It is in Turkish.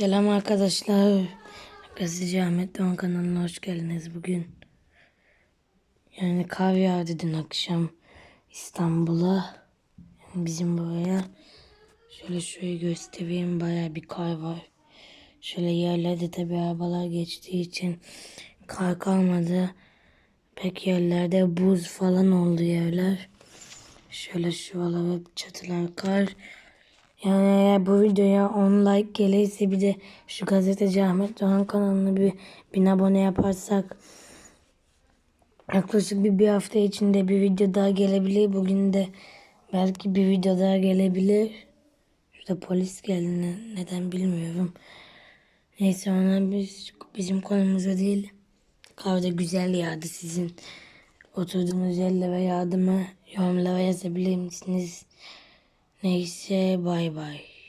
Selam arkadaşlar. Gazeteci Ahmet Doğan kanalına hoş geldiniz bugün. Yani kar yağdı dün akşam İstanbul'a. Yani bizim buraya. Şöyle şurayı göstereyim. Baya bir kar var. Şöyle yerlerde tabi arabalar geçtiği için kar kalmadı. Pek yerlerde buz falan oldu yerler. Şöyle şuralar hep çatılar kar. Yani bu videoya 10 like gelirse bir de şu gazeteci Ahmet Doğan kanalına bir bin abone yaparsak yaklaşık bir, bir hafta içinde bir video daha gelebilir. Bugün de belki bir video daha gelebilir. Şurada polis geldi ne- neden bilmiyorum. Neyse ona biz, bizim konumuzda değil. Da güzel yağdı sizin. Oturduğunuz yerlere yağdı mı yorumlara yazabilir misiniz? Neyse bay bay.